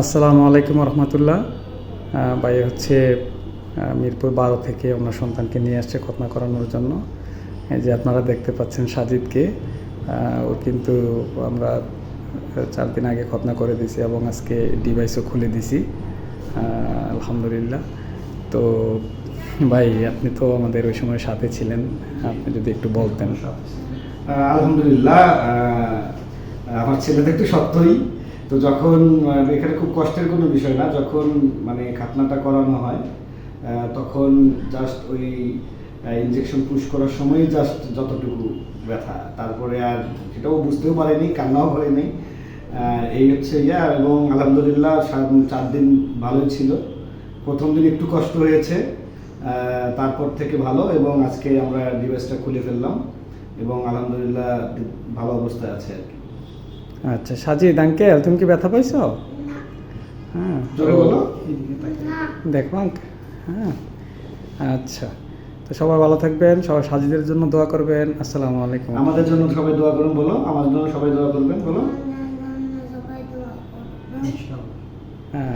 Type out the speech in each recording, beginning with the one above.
আসসালামু আলাইকুম রহমতুল্লাহ। ভাই হচ্ছে মিরপুর বারো থেকে ওনার সন্তানকে নিয়ে আসছে খতনা করানোর জন্য। যে আপনারা দেখতে পাচ্ছেন সাজিদকে ও কিন্তু আমরা চার দিন আগে খতনা করে দিছি এবং আজকে ডিভাইসও খুলে দিছি আলহামদুলিল্লাহ। তো ভাই, আপনি তো আমাদের ওই সময় সাথে ছিলেন, আপনি যদি একটু বলতেন। আলহামদুলিল্লাহ আমার ছেলেটা একটু সত্যই তো যখন এখানে খুব কষ্টের কোনো বিষয় না যখন মানে খাতনাটা করানো হয় তখন জাস্ট ওই ইঞ্জেকশন পুশ করার সময় জাস্ট যতটুকু ব্যথা। তারপরে আর সেটাও বুঝতেও পারেনি কান্নাও আহ, এই হচ্ছে ইয়া এবং আলহামদুলিল্লাহ চার দিন ভালোই ছিল। প্রথম দিন একটু কষ্ট হয়েছে তারপর থেকে ভালো এবং আজকে আমরা ডিভাইসটা খুলে ফেললাম এবং আলহামদুলিল্লাহ ভালো অবস্থায় আছে আর কি। আচ্ছা সাজিদ আঙ্কেল তুমি কি ব্যথা পাইছো? হ্যাঁ। দেখো আঙ্কেল হ্যাঁ। আচ্ছা তো সবাই ভালো থাকবেন সবাই সাজিদের জন্য দোয়া করবেন আসসালামু আলাইকুম। আমাদের জন্য সবাই দোয়া করুন বলো। আমার জন্য সবাই দোয়া করবেন বলো।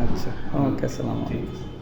আচ্ছা ওকে আসসালামু আলাইকুম।